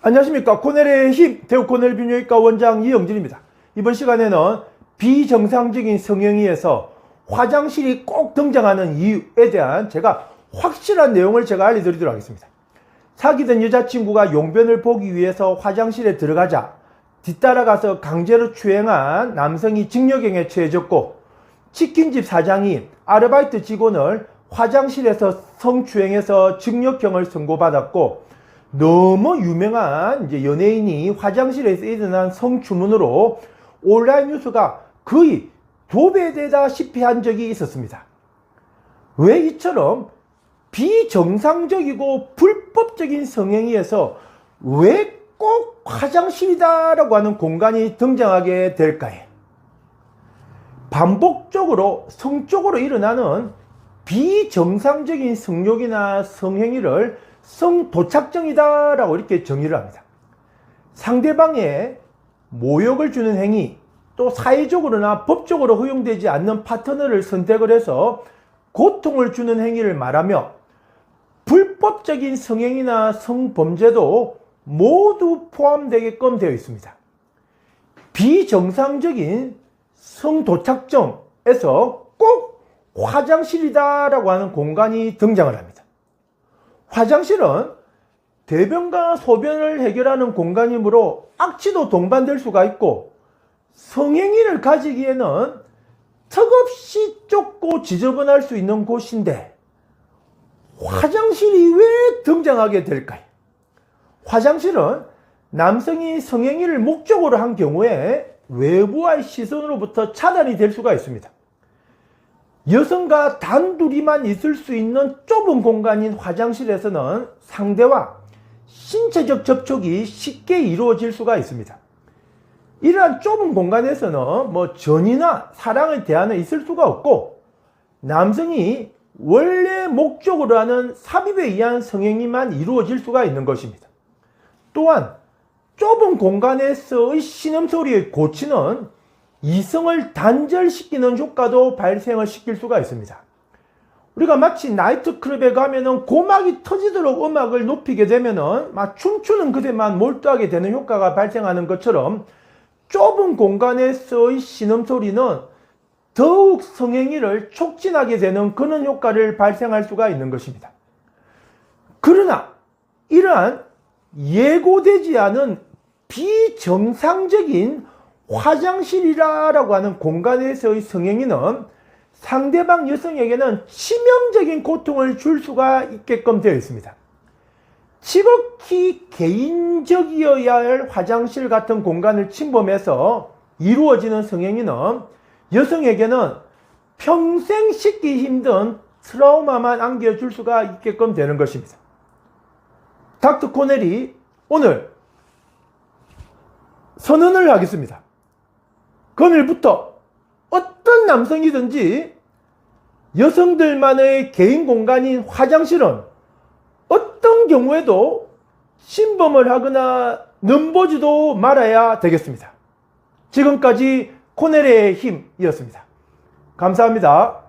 안녕하십니까. 코넬의 힘 대우 코넬 비뇨기과 원장 이영진입니다. 이번 시간에는 비정상적인 성형이에서 화장실이 꼭 등장하는 이유에 대한 제가 확실한 내용을 제가 알려드리도록 하겠습니다. 사귀던 여자친구가 용변을 보기 위해서 화장실에 들어가자 뒤따라가서 강제로 추행한 남성이 징역형에 처해졌고 치킨집 사장이 아르바이트 직원을 화장실에서 성추행해서 징역형을 선고받았고 너무 유명한 이제 연예인이 화장실에서 일어난 성추문으로 온라인 뉴스가 거의 도배되다시피 한 적이 있었습니다. 왜 이처럼 비정상적이고 불법적인 성행위에서 왜 꼭 화장실이다라고 하는 공간이 등장하게 될까요? 반복적으로 성적으로 일어나는 비정상적인 성욕이나 성행위를 성도착증이다라고 이렇게 정의를 합니다. 상대방에 모욕을 주는 행위, 또 사회적으로나 법적으로 허용되지 않는 파트너를 선택을 해서 고통을 주는 행위를 말하며 불법적인 성행위나 성범죄도 모두 포함되게끔 되어 있습니다. 비정상적인 성도착증에서 꼭 화장실이다라고 하는 공간이 등장을 합니다. 화장실은 대변과 소변을 해결하는 공간이므로 악취도 동반될 수가 있고 성행위를 가지기에는 턱없이 좁고 지저분할 수 있는 곳인데 화장실이 왜 등장하게 될까요? 화장실은 남성이 성행위를 목적으로 한 경우에 외부와의 시선으로부터 차단이 될 수가 있습니다. 여성과 단둘이만 있을 수 있는 좁은 공간인 화장실에서는 상대와 신체적 접촉이 쉽게 이루어질 수가 있습니다. 이러한 좁은 공간에서는 뭐 전이나 사랑의 대화는 있을 수가 없고 남성이 원래 목적으로 하는 삽입에 의한 성행위만 이루어질 수가 있는 것입니다. 또한 좁은 공간에서의 신음소리의 고치는 이성을 단절시키는 효과도 발생을 시킬 수가 있습니다. 우리가 마치 나이트클럽에 가면은 고막이 터지도록 음악을 높이게 되면은 막 춤추는 그대만 몰두하게 되는 효과가 발생하는 것처럼 좁은 공간에서의 신음소리는 더욱 성행위를 촉진하게 되는 그런 효과를 발생할 수가 있는 것입니다. 그러나 이러한 예고되지 않은 비정상적인 화장실이라고 하는 공간에서의 성행위는 상대방 여성에게는 치명적인 고통을 줄 수가 있게끔 되어 있습니다. 지극히 개인적이어야 할 화장실 같은 공간을 침범해서 이루어지는 성행위는 여성에게는 평생 씻기 힘든 트라우마만 안겨줄 수가 있게끔 되는 것입니다. 닥터 코넬이 오늘 선언을 하겠습니다. 금일부터 어떤 남성이든지 여성들만의 개인 공간인 화장실은 어떤 경우에도 침범을 하거나 넘보지도 말아야 되겠습니다. 지금까지 코넬의 힘이었습니다. 감사합니다.